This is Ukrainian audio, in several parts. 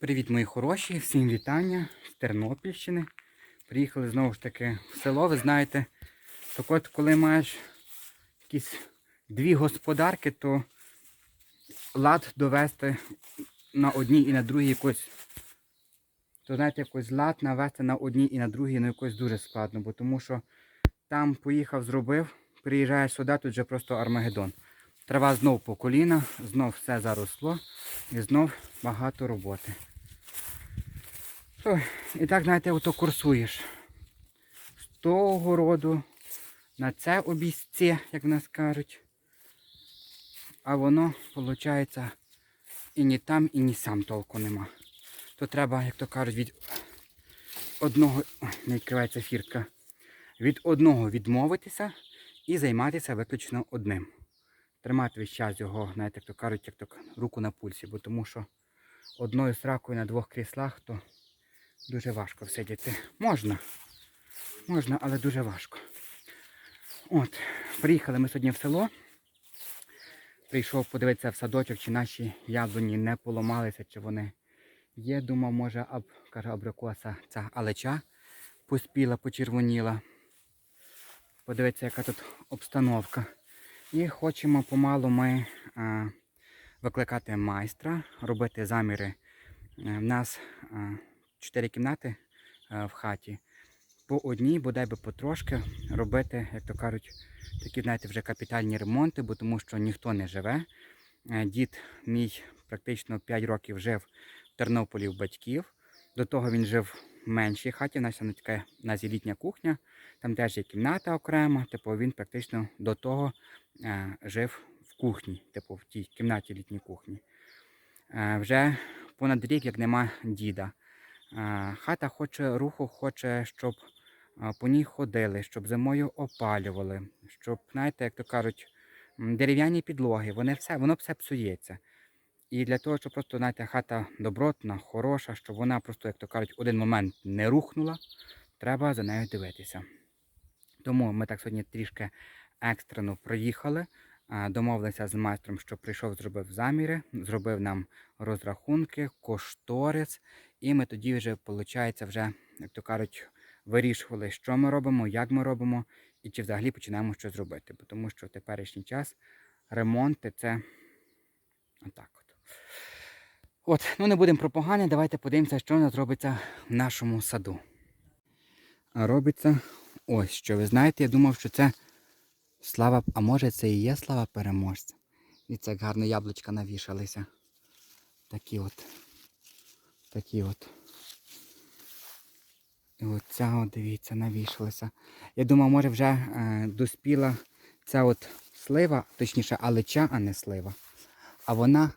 Привіт, мої хороші, всім вітання з Тернопільщини. Приїхали знову ж таки в село. Ви знаєте, так от коли маєш якісь дві господарки, то лад довести на одній і на другій якось. То знаєте, якось лад навести на одній і на другій, ну якось дуже складно, бо тому що там поїхав, зробив, приїжджаєш сюди, тут вже просто Армагеддон. Трава знов по коліна, знов все заросло і знов багато роботи. Ой, і так, знаєте, ото курсуєш. З того роду на це обійсце, як в нас кажуть. А воно, виходить, і ні там, і ні сам толку нема. То треба, як то кажуть, від одного, не відкривається фірка, від одного відмовитися і займатися виключно одним. Тримати весь час його, знаєте, як то кажуть, як то руку на пульсі, бо тому що одною сракою на двох кріслах, то дуже важко всидіти. Можна. Можна, але дуже важко. От, приїхали ми сьогодні в село. Прийшов подивитися в садочок, чи наші яблуні не поламалися, чи вони є. Думав, може, аб, каже, абрикоса ця алеча поспіла, почервоніла. Подивитися, яка тут обстановка. І хочемо помалу ми викликати майстра, робити заміри. Е, В нас а, чотири кімнати в хаті. По одній, бодай би потрошки, робити, як то кажуть, такі, знаєте, вже капітальні ремонти, бо тому що ніхто не живе. Е, Дід мій практично 5 років жив в Тернополі в батьків. До того він жив в меншій хаті, у нас така у літня кухня, там теж є кімната окрема. Типу він практично до того е, жив в кухні, типу в тій кімнаті літній кухні. Е, вже понад рік, як нема діда. Е, хата хоче руху, хоче, щоб по ній ходили, щоб зимою опалювали, щоб, знаєте, як то кажуть, дерев'яні підлоги, вони все, воно все псується. І для того, щоб просто, знаєте, хата добротна, хороша, щоб вона просто, як то кажуть, один момент не рухнула, треба за нею дивитися. Тому ми так сьогодні трішки екстрено проїхали, домовилися з майстром, що прийшов, зробив заміри, зробив нам розрахунки, кошторис, і ми тоді вже, виходить, вже, як то кажуть, вирішували, що ми робимо, як ми робимо, і чи взагалі починаємо щось робити. Тому що в теперішній час ремонти це отак от. От, ну не будемо про погане, давайте подивимося, що у нас робиться в нашому саду. Робиться ось що. Ви знаєте, я думав, що це слава, а може це і є слава переможця. Дивіться, як гарно яблучка навішалися. Такі от. Такі от. І оця от, дивіться, навішалася. Я думав, може вже е, доспіла ця от слива, точніше алеча, а не слива. А вона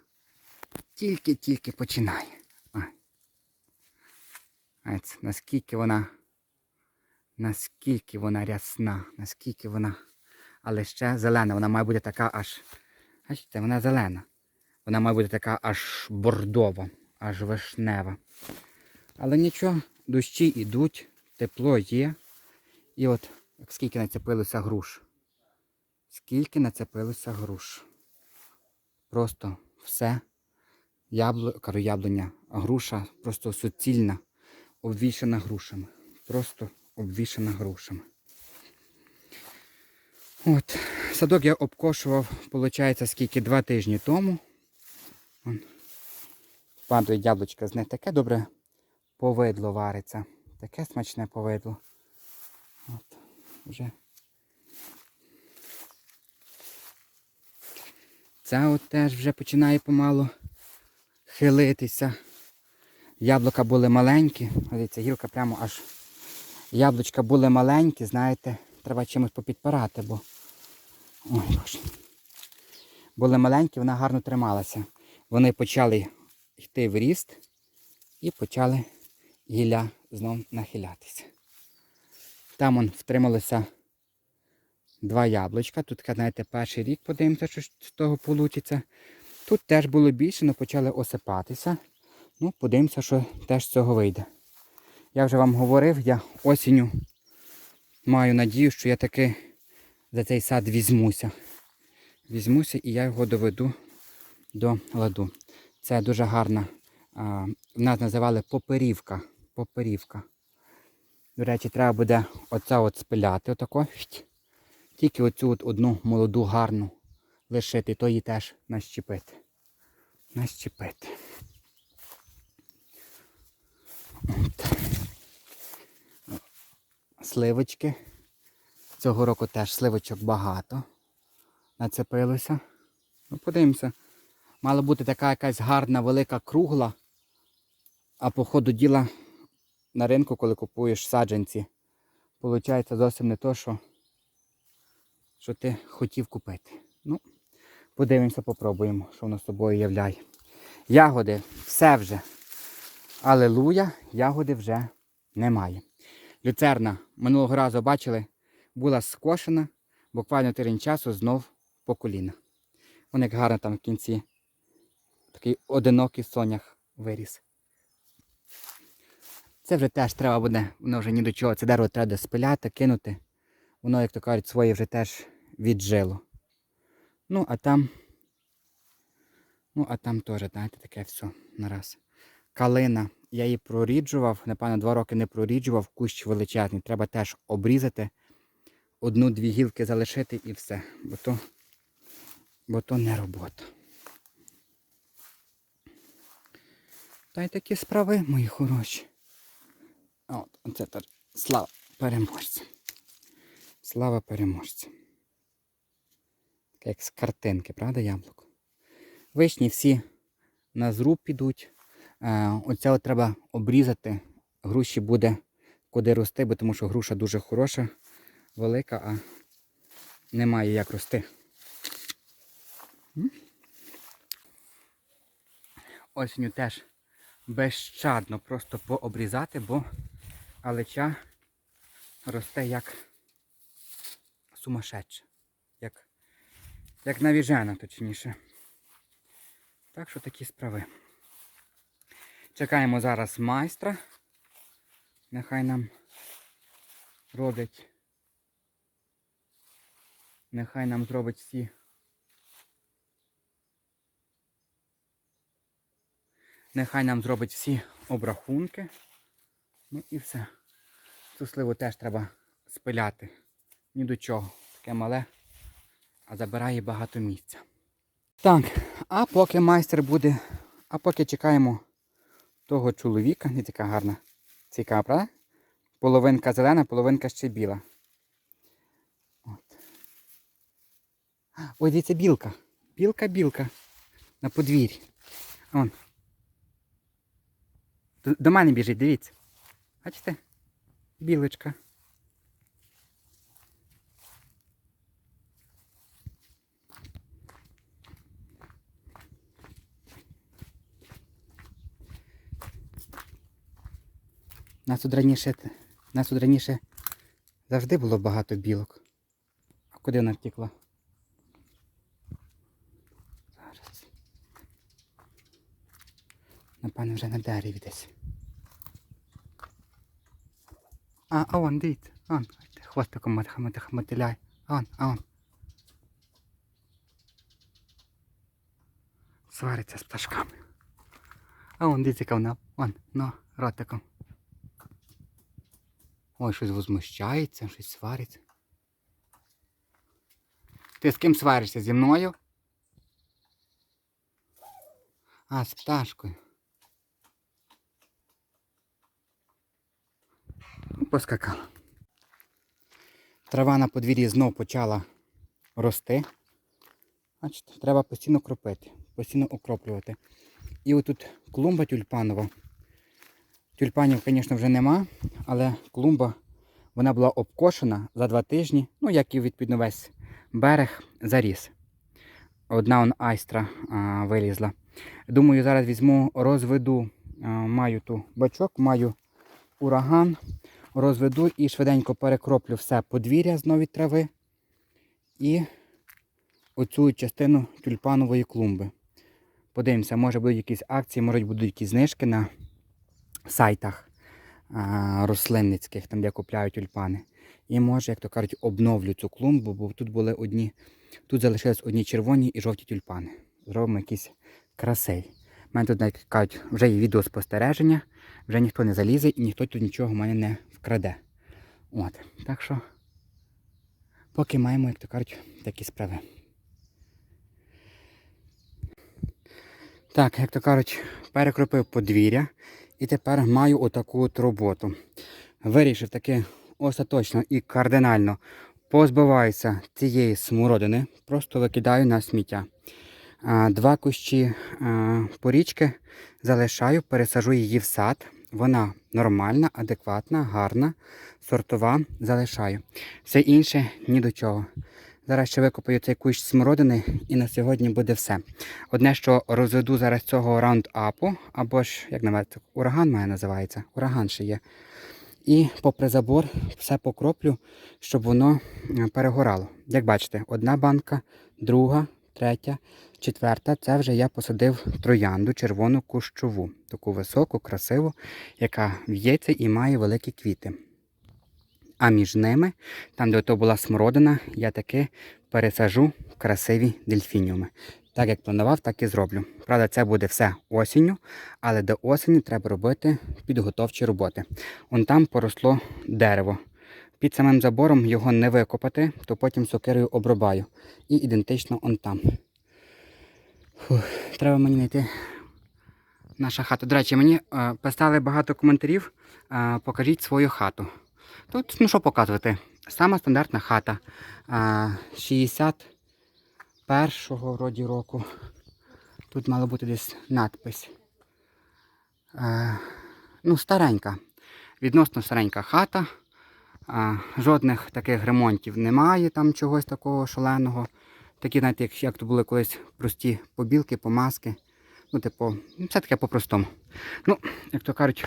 тільки-тільки починає. Ось, наскільки вона, наскільки вона рясна, наскільки вона, але ще зелена. Вона має бути така аж. Бачите, вона зелена. Вона має бути така аж бордова, аж вишнева. Але нічого, дощі йдуть, тепло є. І от скільки нацепилося груш. Скільки нацепилося груш. Просто все. Яблу, кажу, яблуня, груша просто суцільна, обвішана грушами. Просто обвішана грушами. От. Садок я обкошував, виходить, скільки два тижні тому. Вон. Падають яблучка з них таке добре повидло вариться. Таке смачне повидло. От, вже. Ця от теж вже починає помалу хилитися. Яблука були маленькі. Дивіться, гілка прямо аж. Яблучка були маленькі, знаєте, треба чимось попідпирати, бо. Ой, боже. Були маленькі, вона гарно трималася. Вони почали йти в ріст і почали гілля знов нахилятися. Там он втрималося два яблучка. Тут, знаєте, перший рік подивимося, що з того вийде. Тут теж було більше, але почали осипатися. Ну, подивимося, що теж з цього вийде. Я вже вам говорив, я осінню маю надію, що я таки за цей сад візьмуся. Візьмуся і я його доведу до ладу. Це дуже гарна А, нас називали поперівка. Поперівка. До речі, треба буде оце от спиляти, отако. Тільки оцю от одну молоду гарну лишити, то її теж нащепити. Нащепити. От. Сливочки. Цього року теж сливочок багато. Нацепилося. Ну, подивимося. Мала бути така якась гарна, велика кругла. А по ходу діла на ринку, коли купуєш саджанці, виходить зовсім не то, що, що ти хотів купити. Ну, подивимося, попробуємо, що воно з собою являє. Ягоди, все вже. Алелуя, ягоди вже немає. Люцерна минулого разу бачили, була скошена, буквально тиждень часу знов по коліна. Вон як гарно там в кінці такий одинокий сонях виріс. Це вже теж треба буде, воно вже ні до чого. Це дерево треба спиляти, кинути. Воно, як то кажуть, своє вже теж віджило. Ну, а там. Ну, а там теж, знаєте, таке все нараз. Калина. Я її проріджував, напевно, два роки не проріджував, кущ величезний. Треба теж обрізати, одну-дві гілки залишити і все. Бо то, бо то не робота. Та й такі справи, мої хороші. От, оце так. Слава переможцям. Слава переможцям. Таке як з картинки, правда, яблуко? Вишні всі на зруб підуть. Е, оце от треба обрізати. Груші буде куди рости, бо тому що груша дуже хороша, велика, а немає як рости. Осінню теж безщадно просто пообрізати, бо алеча росте як сумасшедша. Як, як навіжена, точніше. Так що такі справи. Чекаємо зараз майстра. Нехай нам робить. Нехай нам зробить всі. Нехай нам зробить всі обрахунки. Ну і все. Цю сливу теж треба спиляти. Ні до чого. Таке мале, а забирає багато місця. Так, а поки майстер буде, а поки чекаємо того чоловіка, не така гарна, цікава, правда? Половинка зелена, половинка ще біла. От. Ой, дивіться, білка. Білка-білка. На подвір'ї. Вон. До, мене біжить, дивіться. Бачите? Білочка. Нас тут раніше, нас тут раніше завжди було багато білок. А куди вона втекла? Зараз. Напевно, вже на дереві десь. А, а вон, дивіться, он, хвостиком мотиляє. Он, а он. Свариться з пташками. А вон, дивіться, яка вона. Вон, ну, ротиком. Ой, щось возмущається, щось свариться. Ти з ким сваришся? Зі мною? А, з пташкою. Ну, Поскакала. Трава на подвір'ї знов почала рости. Бачите, треба постійно кропити, постійно окроплювати. І отут клумба тюльпанова. Тюльпанів, звісно, вже нема, але клумба вона була обкошена за два тижні, ну, як і відповідно весь берег заріс. Одна он айстра а, вилізла. Думаю, зараз візьму, розведу, а, маю ту бачок, маю ураган, розведу і швиденько перекроплю все подвір'я з нової трави і оцю частину тюльпанової клумби. Подивимося, може будуть якісь акції, може будуть якісь знижки на сайтах рослинницьких, там де купляють тюльпани. І може, як то кажуть, обновлю цю клумбу, бо тут були одні, тут залишились одні червоні і жовті тюльпани. Зробимо якісь красиві. мене тут навіть кажуть, вже є відеоспостереження, вже ніхто не залізе і ніхто тут нічого в мене не вкраде. От. Так що, поки маємо, як то кажуть, такі справи. Так, як то кажуть, перекропив подвір'я і тепер маю отаку от роботу. Вирішив таки остаточно і кардинально позбиваюся цієї смородини, просто викидаю на сміття. Два кущі порічки залишаю, пересажу її в сад. Вона нормальна, адекватна, гарна, сортова, залишаю. Все інше ні до чого. Зараз ще викопаю цей кущ смородини і на сьогодні буде все. Одне, що розведу зараз цього раундапу, або ж, як називається, ураган має називається, ураган ще є. І попри забор все покроплю, щоб воно е, перегорало. Як бачите, одна банка, друга, третя, четверта. Це вже я посадив троянду червону кущову, таку високу, красиву, яка в'ється і має великі квіти. А між ними, там, де то була смородина, я таки пересажу красиві дельфініуми. Так як планував, так і зроблю. Правда, це буде все осінню, але до осені треба робити підготовчі роботи. Он там поросло дерево. Під самим забором його не викопати, то потім сокирою обрубаю. І ідентично он там. Фух, треба мені знайти наша хата. До речі, мені е, писали багато коментарів. Е, покажіть свою хату. Тут, ну що показувати? Сама стандартна хата. Е, 61-го вроді року. Тут мало бути десь надпис. Е, ну, старенька. Відносно старенька хата. Жодних таких ремонтів немає, там чогось такого шаленого. Такі, знаєте, як, як то були колись прості побілки, помазки. Ну, типу, ну, все таке по-простому. Ну, як то кажуть,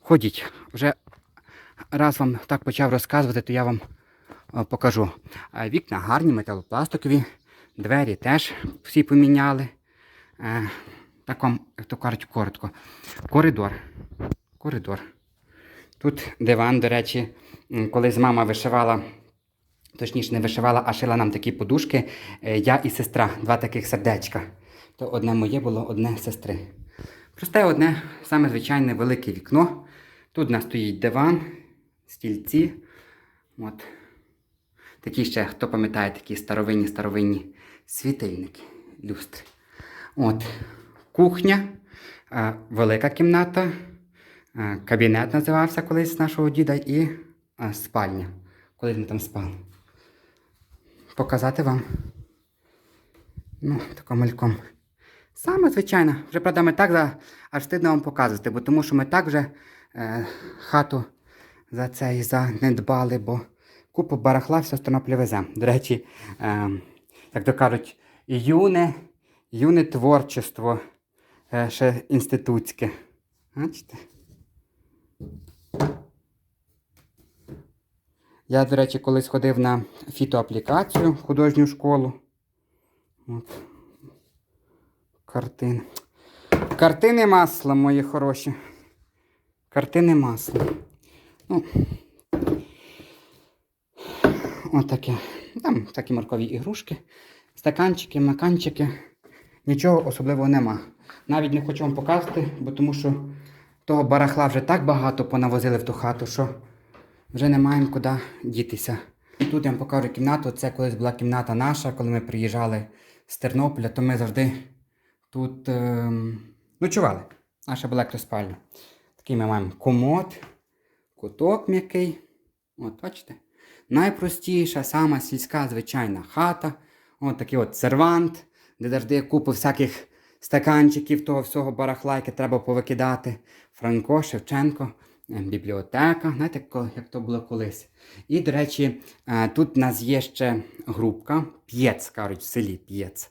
ходіть. Вже раз вам так почав розказувати, то я вам е, покажу. Е, Вікна гарні, металопластикові, двері теж всі поміняли. Е, Так вам, як то кажуть, коротко. Коридор. Коридор. Тут диван, до речі, колись мама вишивала, точніше не вишивала, а шила нам такі подушки. Я і сестра, два таких сердечка. То одне моє було, одне сестри. Просте одне, саме звичайне велике вікно. Тут у нас стоїть диван, стільці. От. Такі ще, хто пам'ятає, такі старовинні старовинні світильники, люстри. От. Кухня, е, велика кімната, е, кабінет називався колись нашого діда і е, спальня. Колись ми там спали. Показати вам. Ну, таким мальком. Саме звичайно, вже правда, ми так за- аж стидно вам показувати, бо тому що ми так вже е, хату за це і занедбали, бо купу барахла все з везе. До речі, е, як то кажуть, юне, юне творчество е, ще інститутське. Бачите? Я, до речі, колись ходив на фітоаплікацію в художню школу. От. Картини. Картини масла, мої хороші. Картини масла. Ну, отаке. Там такі моркові ігрушки, стаканчики, маканчики. Нічого особливого нема. Навіть не хочу вам показувати, бо тому що того барахла вже так багато понавозили в ту хату, що вже не маємо куди дітися. І тут я вам покажу кімнату. Це колись була кімната наша, коли ми приїжджали з Тернополя, то ми завжди тут ем, ночували. Наша була електроспальня. Такий ми маємо комод, куток м'який. От, бачите? Найпростіша, сама сільська звичайна хата. От такий от сервант, де завжди купу всяких стаканчиків, того всього барахла, яке треба повикидати. Франко, Шевченко, е, бібліотека, знаєте, як то було колись. І, до речі, е, тут в нас є ще групка, п'єц, кажуть, в селі п'єц.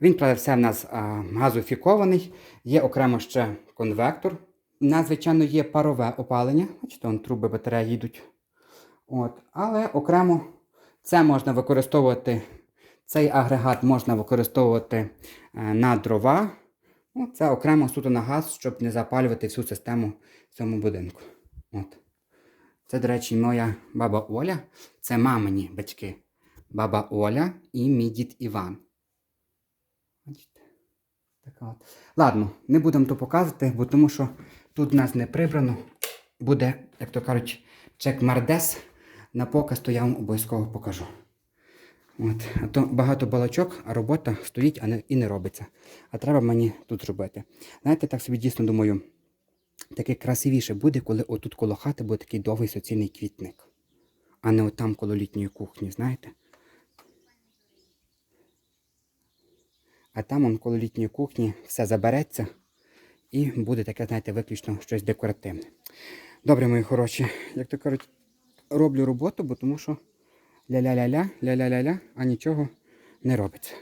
Він, правда, все в нас а, газофікований, є окремо ще конвектор. У нас, звичайно, є парове опалення. Бачите, вон труби батареї йдуть. От. Але окремо це можна використовувати, цей агрегат можна використовувати е, на дрова. Ну, це окремо суто на газ, щоб не запалювати всю систему в цьому будинку. От. Це, до речі, моя баба Оля. Це мамині батьки. Баба Оля і мій дід Іван. Бачите? Така от. Ладно, не будемо то показувати, бо тому що тут в нас не прибрано. Буде, як то кажуть, чек мардес. На показ, то я вам обов'язково покажу. От. А то багато балачок, а робота стоїть а не, і не робиться. А треба мені тут зробити. Знаєте, так собі дійсно думаю, таке красивіше буде, коли отут коло хати буде такий довгий суцільний квітник. А не отам коло літньої кухні, знаєте? А там он коло літньої кухні все забереться і буде таке, знаєте, виключно щось декоративне. Добре, мої хороші, як то кажуть, роблю роботу, бо тому що ля-ля-ля-ля, ля-ля-ля-ля, а нічого не робиться.